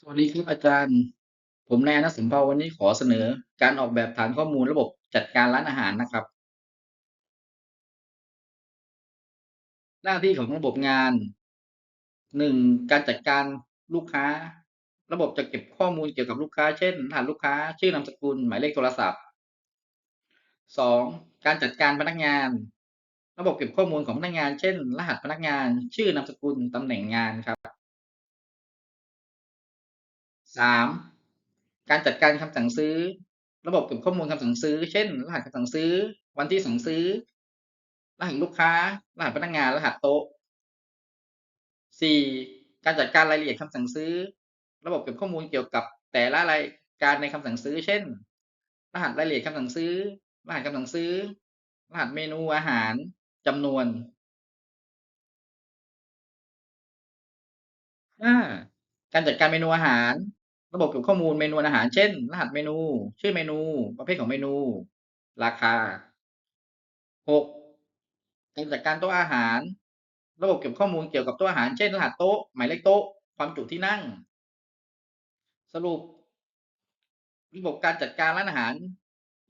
สวัสดีครับอาจารย์ ผมนายนัสสิมเภาวันนี้ขอเสนอ การออกแบบฐานข้อมูลระบบจัดการร้านอาหารนะครับ หน้าที่ของระบบงาน 1. การจัดการลูกค้า ระบบจะเก็บข้อมูลเกี่ยวกับลูกค้า เช่นรหัสลูกค้า ชื่อนามสกุล หมายเลขโทรศัพท์ 2. การจัดการพนักงาน ระบบเก็บข้อมูลของพนักงาน เช่น รหัสพนักงาน ชื่อนามสกุลตำแหน่งงานครับ 3. การจัดการคำสั่งซื้อ ระบบเก็บข้อมูลคำสั่งซื้อ เช่น รหัสคำสั่งซื้อ วันที่สั่งซื้อ รหัสลูกค้า รหัสพนักงาน รหัสโต๊ะ 4. การจัดการรายละเอียดคำสั่งซื้อ ระบบเก็บข้อมูลเกี่ยวกับแต่ละรายการในคำสั่งซื้อ เช่น รหัสรายละเอียดคำสั่งซื้อ รหัสคำสั่งซื้อ รหัสเมนูอาหารจำนวน 5. การจัดการเมนูอาหาร ระบบเก็บข้อมูลเมนูอาหาร เช่น รหัสเมนู ชื่อเมนู ประเภทของเมนู ราคา 6. การจัดการโต๊ะอาหาร ระบบเก็บข้อมูลเกี่ยวกับโต๊ะอาหาร เช่น รหัสโต๊ะ หมายเลขโต๊ะ ความจุที่นั่ง สรุป ระบบการจัดการร้านอาหาร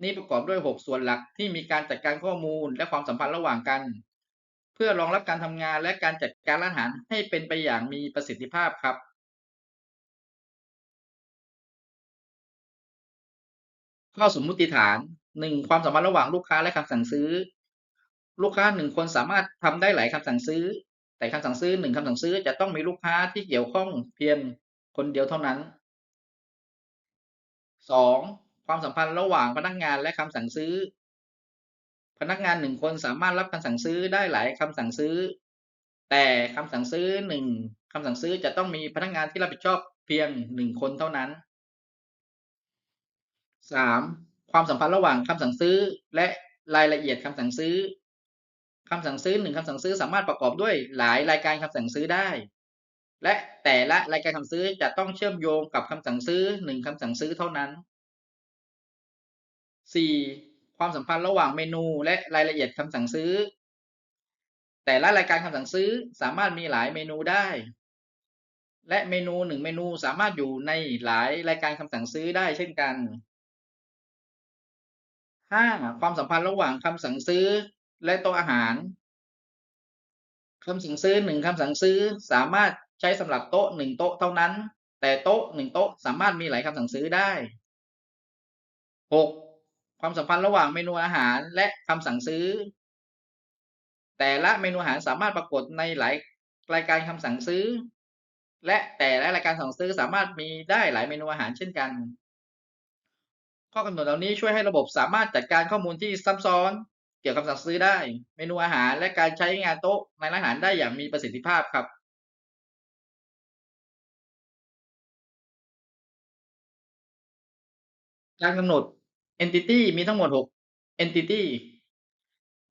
นี้ประกอบด้วย 6 ส่วนหลักที่มีการจัดการข้อมูลและความสัมพันธ์ระหว่างกัน เพื่อรองรับการทำงานและการจัดการร้านอาหารให้เป็นไปอย่างมีประสิทธิภาพครับ ข้อสมมุติฐาน 1. ความสัมพันธ์ระหว่างลูกค้าและคำสั่งซื้อ ลูกค้า1คนสามารถทำได้หลายคำสั่งซื้อ แต่คำสั่งซื้อ1คำสั่งซื้อจะต้องมีลูกค้าที่เกี่ยวข้องเพียงคนเดียวเท่านั้น 2. ความสัมพันธ์ระหว่างพนักงานและคำสั่งซื้อ พนักงาน1คนสามารถรับคำสั่งซื้อได้หลายคำสั่งซื้อ แต่คำสั่งซื้อ1คำสั่งซื้อจะต้องมีพนักงานที่รับผิดชอบเพียง1คนเท่านั้น 3. ความสัมพันธ์ระหว่างคำสั่งซื้อ และรายละเอียดคำสั่งซื้อคำสั่งซื้อ1คำสั่งซื้อสามารถประกอบด้วยหลายรายการคำสั่งซื้อได้ และแต่ละรายการคำซื้อจะต้องเชื่อมโยงกับคำสั่งซื้อ1คำสั่งซื้อเท่านั้น 4. ความสัมพันธ์ระหว่างเมนูและรายละเอียดคำสั่งซื้อ แต่ละรายการคำสั่งซื้อสามารถมีหลายเมนูได้ และเมนู1เมนูสามารถอยู่ในหลายรายการคำสั่งซื้อได้เช่นกัน 5. ความสัมพันธ์ระหว่างคำสั่งซื้อและโต๊ะอาหารคำสั่งซื้อ1คำสั่งซื้อสามารถใช้สำหรับโต๊ะ1โต๊ะเท่านั้น แต่โต๊ะ1โต๊ะสามารถมีหลายคำสั่งซื้อได้ 6. ความสัมพันธ์ระหว่างเมนูอาหารและคำสั่งซื้อ แต่ละเมนูอาหารสามารถปรากฏในหลายรายการคำสั่งซื้อ และแต่ละรายการสั่งซื้อสามารถมีได้หลายเมนูอาหารเช่นกัน ข้อกำหนดเหล่านี้ช่วยให้ระบบสามารถจัดการข้อมูลที่ซับซ้อน เกี่ยวกับสั่งซื้อได้ เมนูอาหารและการใช้งานโต๊ะในร้านอาหารได้อย่างมีประสิทธิภาพครับการกำหนด Entity มีทั้งหมด 6 Entity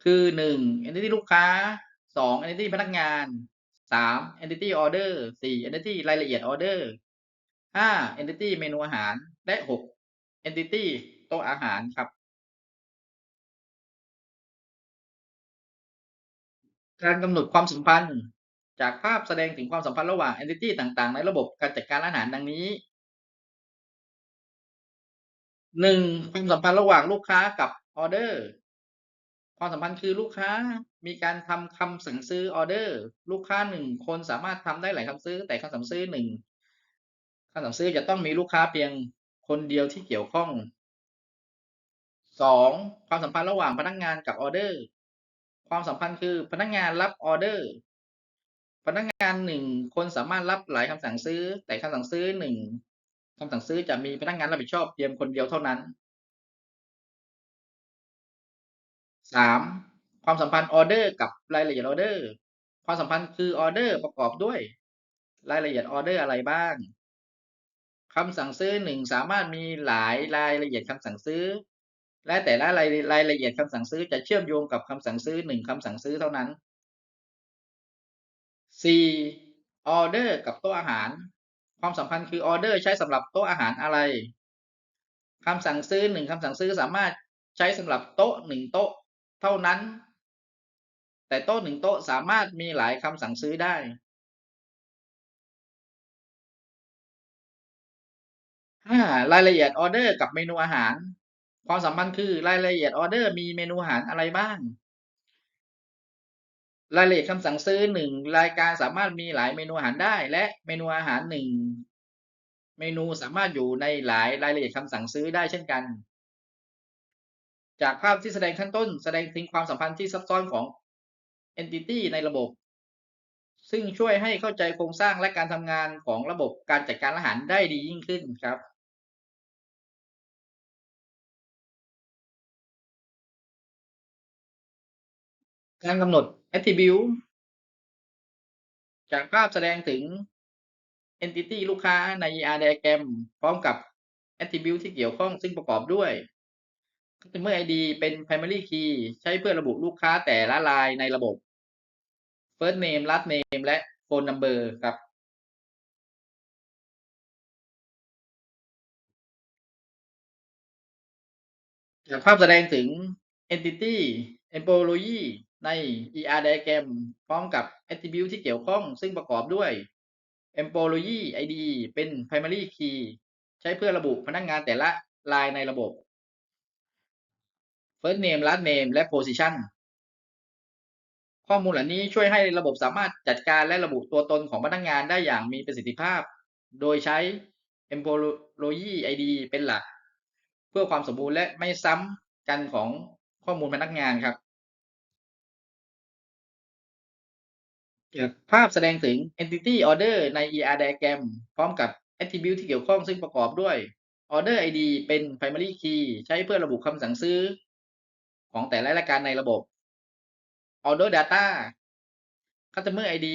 คือ 1 Entity ลูกค้า 2 Entity พนักงาน 3 Entity Order 4 Entity รายละเอียดออเดอร์5 Entity เมนูอาหาร และ 6 Entity โต๊ะอาหารครับ การกำหนดความสัมพันธ์ จากภาพแสดงถึงความสัมพันธ์ระหว่าง Entity ต่างๆ ในระบบการจัดการร้านอาหารดังนี้ 1. ความสัมพันธ์ระหว่างลูกค้ากับออเดอร์ความสัมพันธ์คือลูกค้ามีการทำคำสั่งซื้อออเดอร์ ลูกค้า1คนสามารถทำได้หลายคำซื้อ แต่คำสั่งซื้อ1คำสั่งซื้อจะต้องมีลูกค้าเพียง คนเดียวที่เกี่ยวข้อง 2. ความสัมพันธ์ระหว่างพนักงานกับออเดอร์ ความสัมพันธ์คือพนักงานรับออเดอร์ พนักงาน1คนสามารถรับหลายคำสั่งซื้อ แต่คำสั่งซื้อ1คำสั่งซื้อจะมีพนักงานรับผิดชอบเพียงคนเดียวเท่านั้น 3. ความสัมพันธ์ออเดอร์กับรายละเอียดออเดอร์ ความสัมพันธ์คือออเดอร์ประกอบด้วย รายละเอียดออเดอร์อะไรบ้าง คำสั่งซื้อ1สามารถมีหลายรายละเอียดคำสั่งซื้อ และแต่ละรายรายละเอียดคำสั่งซื้อจะเชื่อมโยงกับคำสั่งซื้อ1คำสั่งซื้อเท่านั้น 4. ออเดอร์กับโต๊ะอาหาร ความสัมพันธ์คือออเดอร์ใช้สำหรับโต๊ะอาหารอะไรคำสั่งซื้อ1คำสั่งซื้อสามารถใช้สำหรับโต๊ะ1โต๊ะเท่านั้น แต่โต๊ะ1โต๊ะสามารถมีหลายคำสั่งซื้อได้ 5รายละเอียดออเดอร์กับเมนูอาหาร ความสัมพันธ์คือรายละเอียดออเดอร์มีเมนูอาหารอะไรบ้าง รายละเอียดคำสั่งซื้อ1รายการสามารถมีหลายเมนูอาหารได้ และเมนูอาหาร1เมนูสามารถอยู่ในหลายรายละเอียดคำสั่งซื้อได้เช่นกัน จากภาพที่แสดงข้างต้น แสดงถึงความสัมพันธ์ที่ซับซ้อนของ Entity ในระบบ ซึ่งช่วยให้เข้าใจโครงสร้างและการทำงานของระบบการจัดการอาหารได้ดียิ่งขึ้นครับ การกำหนด Attribute จากภาพแสดงถึง Entity ลูกค้าใน ER Diagram พร้อมกับ Attribute ที่เกี่ยวข้องซึ่งประกอบด้วย Customer ID เป็น Primary Key ใช้เพื่อระบุลูกค้าแต่ละรายในระบบ First Name Last Name และ Phone Number ครับ จากภาพแสดงถึง Entity Employee ใน ER Diagram พร้อมกับ Attribute ที่เกี่ยวข้อง ซึ่งประกอบด้วย Employee ID เป็น Primary Key ใช้เพื่อระบุพนักงานแต่ละรายในระบบ First Name Last Name และ Position ข้อมูลเหล่านี้ช่วยให้ระบบสามารถจัดการและระบุตัวตนของพนักงานได้อย่างมีประสิทธิภาพ โดยใช้ Employee ID เป็นหลัก เพื่อความสมบูรณ์และไม่ซ้ำกันของข้อมูลพนักงานครับ ภาพแสดงถึง Entity Order ใน ER Diagram พร้อมกับ Attribute ที่เกี่ยวข้องซึ่งประกอบด้วย Order ID เป็น Primary Key ใช้เพื่อระบุคำสั่งซื้อ ของแต่ละรายการในระบบ Order Data Customer ID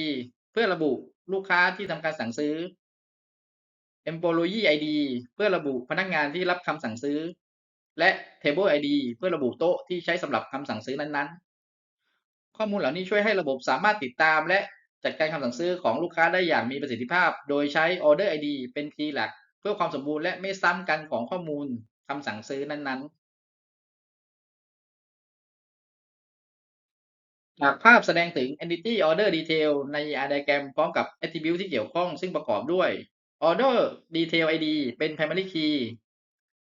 เพื่อระบุลูกค้าที่ทำการสั่งซื้อ Employee ID เพื่อระบุพนักงานที่รับคำสั่งซื้อ และ Table ID เพื่อระบุโต๊ะที่ใช้สำหรับคำสั่งซื้อนั้นๆ ข้อมูลเหล่านี้ช่วยให้ระบบสามารถติดตาม และจัดการคำสั่งซื้อของลูกค้าได้อย่างมีประสิทธิภาพ โดยใช้ Order ID เป็นคีย์หลัก เพื่อความสมบูรณ์และไม่ซ้ำกันของข้อมูลคำสั่งซื้อนั้นๆจากภาพแสดงถึง Entity Order Detail ใน R Diagram พร้อมกับ Attribute ที่เกี่ยวข้อง ซึ่งประกอบด้วย Order Detail ID เป็น Primary Key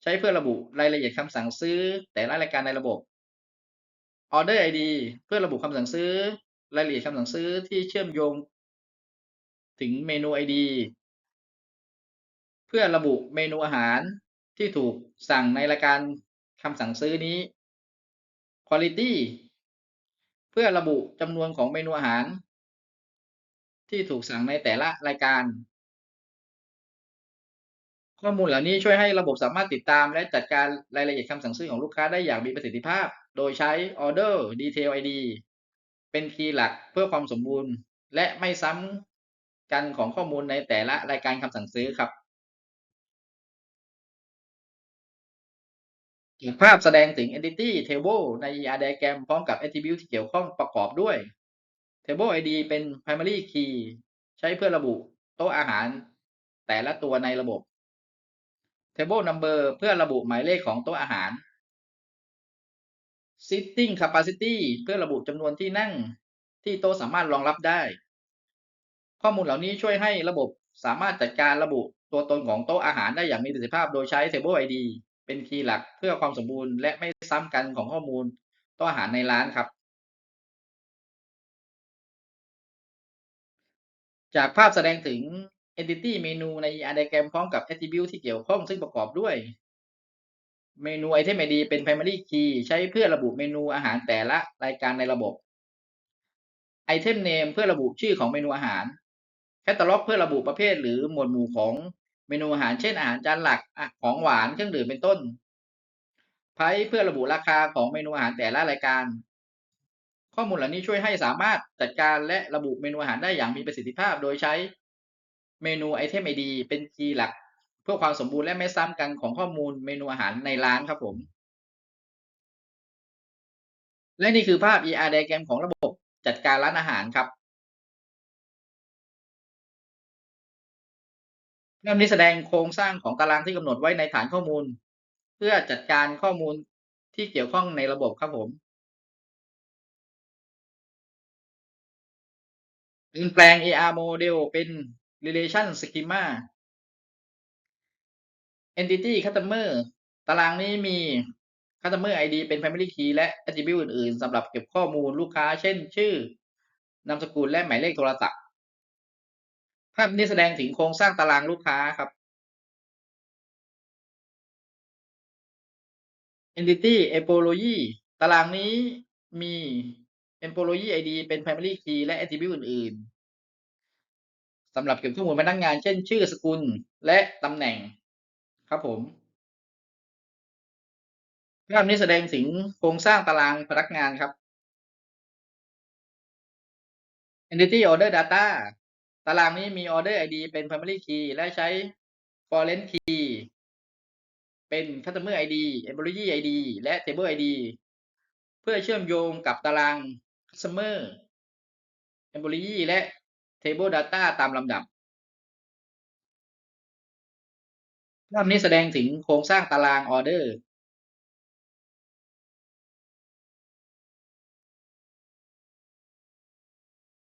ใช้เพื่อระบุรายละเอียดคำสั่งซื้อแต่ละรายการในระบบ Order ID เพื่อระบุคำสั่งซื้อ รายละเอียดคำสั่งซื้อที่เชื่อมโยง ถึงเมนู ID เพื่อระบุเมนูอาหารที่ถูกสั่งในรายการคำสั่งซื้อนี้ Quality เพื่อระบุจำนวนของเมนูอาหาร ที่ถูกสั่งในแต่ละรายการ ข้อมูลเหล่านี้ช่วยให้ระบบสามารถติดตาม และจัดการรายละเอียดคำสั่งซื้อของลูกค้าได้อย่างมีประสิทธิภาพ โดยใช้ Order Detail ID เป็นคีย์หลักเพื่อความสมบูรณ์ และไม่ซ้ำกันของข้อมูลในแต่ละรายการคำสั่งซื้อครับจากภาพแสดงถึง Entity Table ใน ER Diagram พร้อมกับ Attribute ที่เกี่ยวข้องประกอบด้วย Table ID เป็น Primary Key ใช้เพื่อระบุโต๊ะอาหาร แต่ละตัวในระบบ Table Number เพื่อระบุหมายเลขของโต๊ะอาหาร Sitting Capacity เพื่อระบุจำนวนที่นั่งที่โต๊ะสามารถรองรับได้ ข้อมูลเหล่านี้ช่วยให้ระบบสามารถจัดการระบุตัวตนของโต๊ะอาหารได้อย่างมีประสิทธิภาพโดยใช้ Table ID เป็นคีย์หลักเพื่อความสมบูรณ์และไม่ซ้ำกันของข้อมูลโต๊ะอาหารในร้านครับ จากภาพแสดงถึง Entity เมนูใน ER Diagram พร้อมกับ Attribute ที่เกี่ยวข้องซึ่งประกอบด้วยเมนู Item ID เป็น Primary Key ใช้เพื่อระบุเมนูอาหารแต่ละรายการในระบบ Item Name เพื่อระบุชื่อของเมนูอาหาร Catalog เพื่อระบุประเภทหรือหมวดหมู่ของเมนูอาหารเช่นอาหารจานหลักของหวานเครื่องดื่มเป็นต้น Price เพื่อระบุราคาของเมนูอาหารแต่ละรายการ ข้อมูลเหล่านี้ช่วยให้สามารถจัดการและระบุเมนูอาหารได้อย่างมีประสิทธิภาพ โดยใช้ เมนู Item ID เป็นคีย์หลัก เพื่อความสมบูรณ์และไม่ซ้ำกันของข้อมูลเมนูอาหารในร้านครับผม และนี่คือภาพ ER Diagram ของระบบจัดการร้านอาหารครับเริ่มนี้แสดงโครงสร้างของตารางที่กำหนดไว้ในฐานข้อมูล เพื่อจัดการข้อมูลที่เกี่ยวข้องในระบบครับผมเปลี่ยนแปลง AR Model เป็น Relation Schema Entity Customer ตารางนี้มี Customer ID เป็น Primary Key และ Attribute อื่นๆสำหรับเก็บข้อมูลลูกค้า เช่น ชื่อนามสกุลและหมายเลขโทรศัพท์ ภาพนี้แสดงถึงโครงสร้างตารางลูกค้าครับ Entity Employee ตารางนี้มี Employee ID เป็น Primary Key และ Attribute อื่นๆ สำหรับเก็บข้อมูลพนักงาน เช่น ชื่อสกุลและตำแหน่งครับผมภาพนี้แสดงถึงโครงสร้างตารางพนักงานครับ Entity Order Data ตารางนี้มี Order ID เป็น Primary Key และใช้ Foreign Key เป็น Customer ID Employee ID และ Table ID เพื่อเชื่อมโยงกับตาราง Customer Employee และ Table Data ตามลำดับภาพนี้แสดงถึงโครงสร้างตารางออเดอร์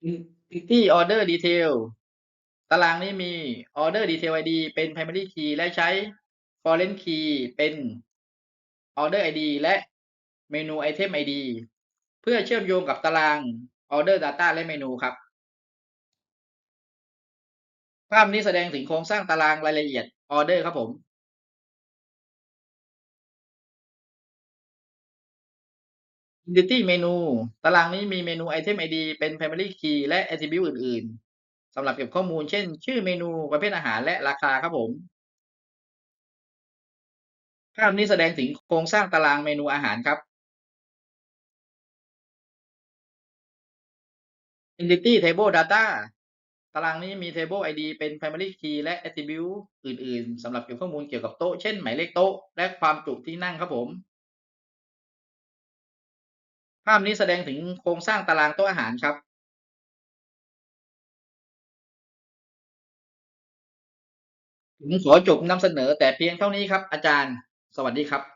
Entity Order Detail ตารางนี้มี Order Detail ID เป็น Primary Key และใช้ Foreign Key เป็น Order ID และ Menu Item ID เพื่อเชื่อมโยงกับตาราง Order Data และเมนูครับ ภาพนี้แสดงถึงโครงสร้างตารางรายละเอียดออเดอร์ครับผม Entity Menu ตารางนี้มีเมนู Item ID เป็น Primary Key และ Attribute อื่น ๆสำหรับเก็บข้อมูลเช่น ชื่อเมนูประเภทอาหารและราคาครับผม ภาพนี้แสดงถึงโครงสร้างตารางเมนูอาหารครับ Entity Table Data ตารางนี้มี Table ID เป็น Primary Key และ Attribute อื่น ๆสำหรับเก็บข้อมูลเกี่ยวกับโต๊ะ เช่น หมายเลขโต๊ะ และความจุที่นั่งครับผม ภาพนี้แสดงถึงโครงสร้างตารางโต๊ะอาหารครับ ผมขอจบนำเสนอแต่เพียงเท่านี้ครับ อาจารย์ สวัสดีครับ